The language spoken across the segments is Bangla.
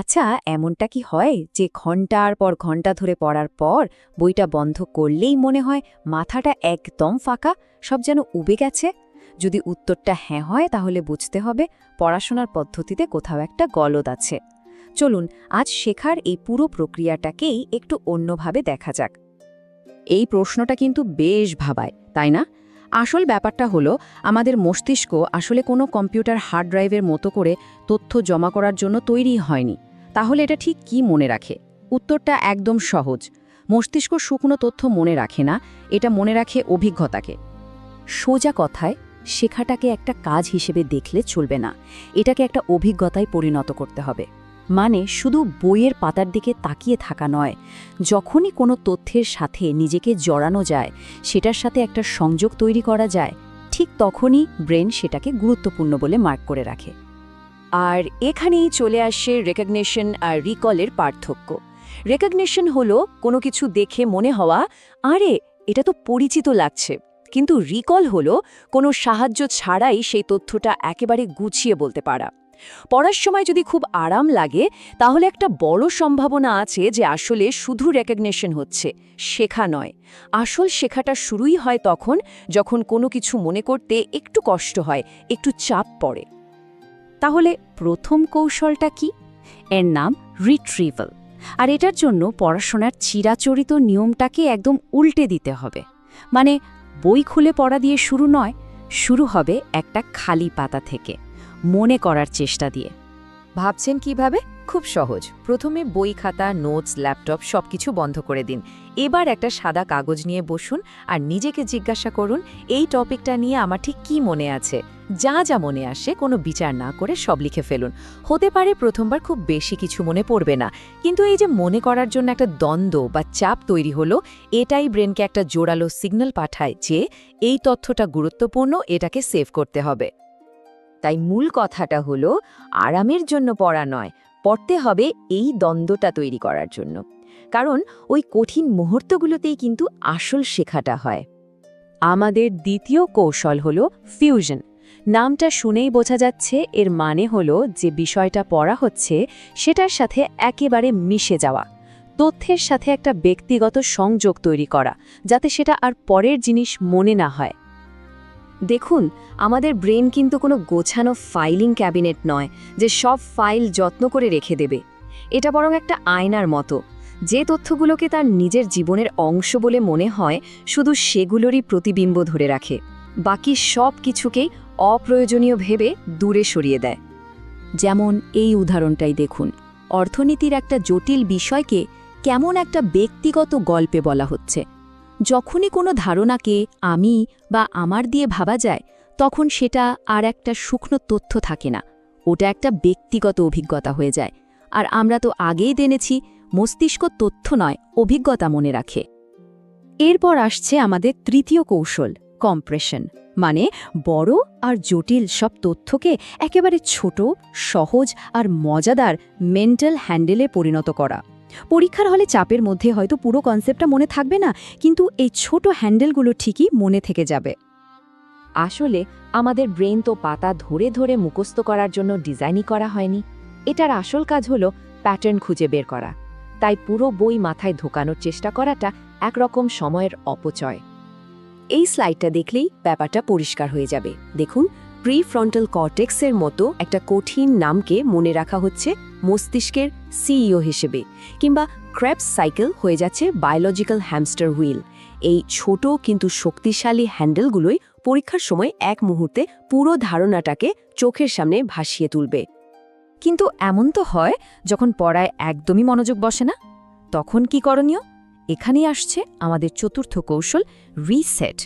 আচ্ছা এমনটা কি হয় যে ঘণ্টার পর ঘণ্টা ধরে পড়ার পর বইটা বন্ধ করলেই মনে হয় মাথাটা একদম ফাঁকা, সব যেন উবে গেছে? যদি উত্তরটা হ্যাঁ হয় তাহলে বুঝতে হবে পড়াশোনার পদ্ধতিতে কোথাও একটা গলদ আছে। চলুন, আজ শেখার এই পুরো প্রক্রিয়াটাকেই একটু অন্যভাবে দেখা যাক। এই প্রশ্নটা কিন্তু বেশ ভাবায়, তাই না? আসল ব্যাপারটা হলো, আমাদের মস্তিষ্ক আসলে কোনো কম্পিউটার হার্ড ড্রাইভের মতো করে তথ্য জমা করার জন্য তৈরি হয়নি। তাহলে এটা ঠিক কি মনে রাখে? উত্তরটা একদম সহজ। মস্তিষ্ক শুকনো তথ্য মনে রাখে না, এটা মনে রাখে অভিজ্ঞতাকে। সোজা কথায়, শেখাটাকে একটা কাজ হিসেবে দেখলে চলবে না। এটাকে একটা অভিজ্ঞতায় পরিণত করতে হবে। মানে শুধু বইয়ের পাতার দিকে তাকিয়ে থাকা নয়, যখনই কোনো তথ্যের সাথে নিজেকে জড়ানো যায়, সেটার সাথে একটা সংযোগ তৈরি করা যায়, ঠিক তখনই ব্রেন সেটাকে গুরুত্বপূর্ণ বলে মার্ক করে রাখে। আর এখানেই চলে আসে রেকগনেশন আর রিকলের পার্থক্য। রেকগনেশন হলো কোনো কিছু দেখে মনে হওয়া, আরে, এটা তো পরিচিত লাগছে। কিন্তু রিকল হলো কোনো সাহায্য ছাড়াই সেই তথ্যটা একেবারে গুছিয়ে বলতে পারা। পড়ার সময় যদি খুব আরাম লাগে, তাহলে একটা বড় সম্ভাবনা আছে যে আসলে শুধু রেকগনিশন হচ্ছে, শেখা নয়। আসল শেখাটা শুরুই হয় তখন, যখন কোনো কিছু মনে করতে একটু কষ্ট হয়, একটু চাপ পড়ে। তাহলে প্রথম কৌশলটা কি? এর নাম রিট্রিভাল আর এটার জন্য পড়াশোনার চিরাচরিত নিয়মটাকে একদম উল্টে দিতে হবে। মানে বই খুলে পড়া দিয়ে শুরু নয়, শুরু হবে একটা খালি পাতা থেকে, মনে করার চেষ্টা দিয়ে। ভাবছেন কীভাবে? খুব সহজ। প্রথমে বই খাতা, নোটস, ল্যাপটপ সবকিছু বন্ধ করে দিন। এবার একটা সাদা কাগজ নিয়ে বসুন আর নিজেকে জিজ্ঞাসা করুন, এই টপিকটা নিয়ে আমার ঠিক কী মনে আছে? যা যা মনে আসে কোনো বিচার না করে সব লিখে ফেলুন। হতে পারে প্রথমবার খুব বেশি কিছু মনে পড়বে না, কিন্তু এই যে মনে করার জন্য একটা দ্বন্দ্ব বা চাপ তৈরি হলো, এটাই ব্রেনকে একটা জোরালো সিগন্যাল পাঠায় যে এই তথ্যটা গুরুত্বপূর্ণ, এটাকে সেভ করতে হবে। তাই মূল কথাটা হলো, আরামের জন্য পড়া নয়, পড়তে হবে এই দ্বন্দ্বটা তৈরি করার জন্য। কারণ ওই কঠিন মুহূর্তগুলোতেই কিন্তু আসল শেখাটা হয়। আমাদের দ্বিতীয় কৌশল হলো ফিউশন নামটা শুনেই বোঝা যাচ্ছে এর মানে হলো যে বিষয়টা পড়া হচ্ছে সেটার সাথে একেবারে মিশে যাওয়া, তথ্যের সাথে একটা ব্যক্তিগত সংযোগ তৈরি করা, যাতে সেটা আর পরের জিনিস মনে না হয়। দেখুন, আমাদের ব্রেন কিন্তু কোনো গোছানো ফাইলিং ক্যাবিনেট নয় যে সব ফাইল যত্ন করে রেখে দেবে। এটা বরং একটা আয়নার মতো, যে তথ্যগুলোকে তার নিজের জীবনের অংশ বলে মনে হয় শুধু সেগুলোরই প্রতিবিম্ব ধরে রাখে। বাকি সব কিছুকেই অপ্রয়োজনীয় ভেবে দূরে সরিয়ে দেয়। যেমন এই উদাহরণটাই দেখুন। অর্থনীতির একটা জটিল বিষয়কে কেমন একটা ব্যক্তিগত গল্পে বলা হচ্ছে। যখনই কোনো ধারণাকে আমি বা আমার দিয়ে ভাবা যায়, তখন সেটা আর একটা শুকনো তথ্য থাকে না। ওটা একটা ব্যক্তিগত অভিজ্ঞতা হয়ে যায়। আর আমরা তো আগেই জেনেছি, মস্তিষ্ক তথ্য নয়, অভিজ্ঞতা মনে রাখে। এরপর আসছে আমাদের তৃতীয় কৌশল কম্প্রেশন মানে বড় আর জটিল সব তথ্যকে একেবারে ছোট, সহজ আর মজাদার মেন্টাল হ্যান্ডেলে পরিণত করা। পরীক্ষার হলে চাপের মধ্যে হয়তো পুরো কনসেপ্টটা মনে থাকবে না, কিন্তু এই ছোট হ্যান্ডেলগুলো ঠিকই মনে থেকে যাবে। আসলে আমাদের ব্রেন তো পাতা ধরে ধরে মুখস্থ করার জন্য ডিজাইনই করা হয়নি। এটার আসল কাজ হলো প্যাটার্ন খুঁজে বের করা। তাই পুরো বই মাথায় ঢোকানোর চেষ্টা করাটা একরকম সময়ের অপচয়। এই স্লাইডটা দেখলেই ব্যাপারটা পরিষ্কার হয়ে যাবে। দেখুন প্রিফ্রন্টাল কর্টেক্সের মতো একটা কঠিন নামকে মনে রাখা হচ্ছে মস্তিষ্কের সিইও হিসেবে কিংবা ক্র্যাপস সাইকেল হয়ে যাচ্ছে বায়োলজিক্যাল হ্যামস্টার হুইল এই ছোট কিন্তু শক্তিশালী হ্যান্ডেলগুলোই পরীক্ষার সময় এক মুহূর্তে পুরো ধারণাটাকে চোখের সামনে ভাসিয়ে তুলবে। কিন্তু এমন তো হয় যখন পড়ায় একদমই মনোযোগ বসে না? তখন কি করণীয়? এখানেই আসছে আমাদের চতুর্থ কৌশল রিসেট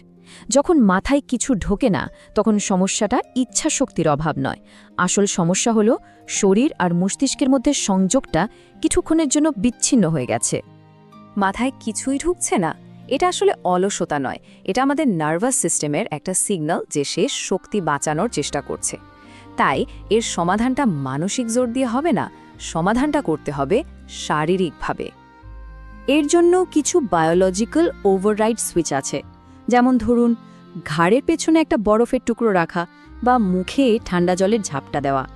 যখন মাথায় কিছু ঢোকে না, তখন সমস্যাটা ইচ্ছা শক্তির অভাব নয়। আসল সমস্যা হলো শরীর আর মস্তিষ্কের মধ্যে সংযোগটা কিছুক্ষণের জন্য বিচ্ছিন্ন হয়ে গেছে। মাথায় কিছুই ঢুকছে না। এটা আসলে অলসতা নয়। এটা আমাদের নার্ভাস সিস্টেমের একটা সিগন্যাল যে সে শক্তি বাঁচানোর চেষ্টা করছে। তাই এর সমাধানটা মানসিক জোর দিয়ে হবে না, সমাধানটা করতে হবে শারীরিকভাবে। এর জন্য কিছু বায়োলজিক্যাল ওভাররাইড সুইচ আছে। যেমন ধরুন, ঘাড়ের পেছনে একটা বরফের টুকরো রাখা বা মুখে ঠান্ডা জলের ঝাপটা দেওয়া।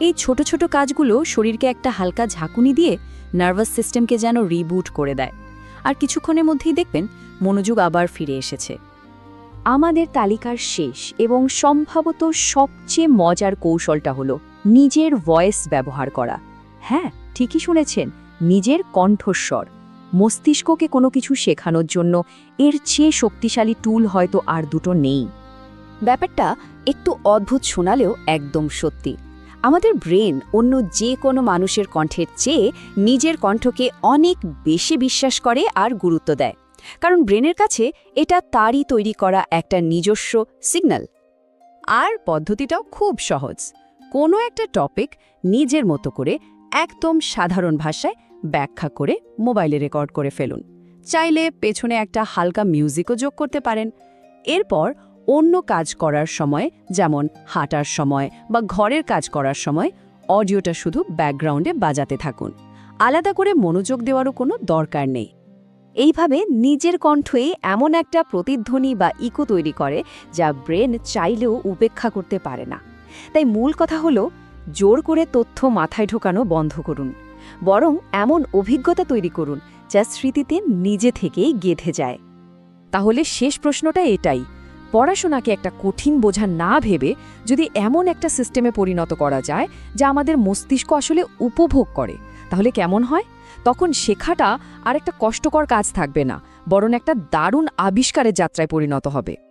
এই ছোট ছোট কাজগুলো শরীরকে একটা হালকা ঝাঁকুনি দিয়ে নার্ভাস সিস্টেমকে যেন রিবুট করে দেয়। আর কিছুক্ষণের মধ্যেই দেখবেন, মনোযোগ আবার ফিরে এসেছে। আমাদের তালিকার শেষ এবং সম্ভবত সবচেয়ে মজার কৌশলটা হলো নিজের ভয়েস ব্যবহার করা। হ্যাঁ ঠিকই শুনেছেন, নিজের কণ্ঠস্বর। মস্তিষ্ককে কোনো কিছু শেখানোর জন্য এর চেয়ে শক্তিশালী টুল হয়তো আর দুটো নেই। ব্যাপারটা একটু অদ্ভুত শোনালেও একদম সত্যি। আমাদের ব্রেন অন্য যে কোনো মানুষের কণ্ঠের চেয়ে নিজের কণ্ঠকে অনেক বেশি বিশ্বাস করে আর গুরুত্ব দেয়। কারণ ব্রেনের কাছে এটা তারই তৈরি করা একটা নিজস্ব সিগন্যাল আর পদ্ধতিটাও খুব সহজ। কোনো একটা টপিক নিজের মতো করে একদম সাধারণ ভাষায় ব্যাখ্যা করে মোবাইলে রেকর্ড করে ফেলুন। চাইলে পেছনে একটা হালকা মিউজিকও যোগ করতে পারেন। এরপর অন্য কাজ করার সময়, যেমন হাঁটার সময় বা ঘরের কাজ করার সময়, অডিওটা শুধু ব্যাকগ্রাউন্ডে বাজাতে থাকুন। আলাদা করে মনোযোগ দেওয়ারও কোনো দরকার নেই। এইভাবে নিজের কণ্ঠে এমন একটা প্রতিধ্বনি বা ইকো তৈরি করে, যা ব্রেন চাইলেও উপেক্ষা করতে পারে না। তাই মূল কথা হলো, জোর করে তথ্য মাথায় ঢোকানো বন্ধ করুন। বরং এমন অভিজ্ঞতা তৈরি করুন যা স্মৃতিতে নিজে থেকেই গেঁথে যায়। তাহলে শেষ প্রশ্নটা এটাই। পড়াশোনাকে একটা কঠিন বোঝা না ভেবে যদি এমন একটা সিস্টেমে পরিণত করা যায় যা আমাদের মস্তিষ্ক আসলে উপভোগ করে, তাহলে কেমন হয়? তখন শেখাটা আর একটা কষ্টকর কাজ থাকবে না, বরং একটা দারুণ আবিষ্কারের যাত্রায় পরিণত হবে।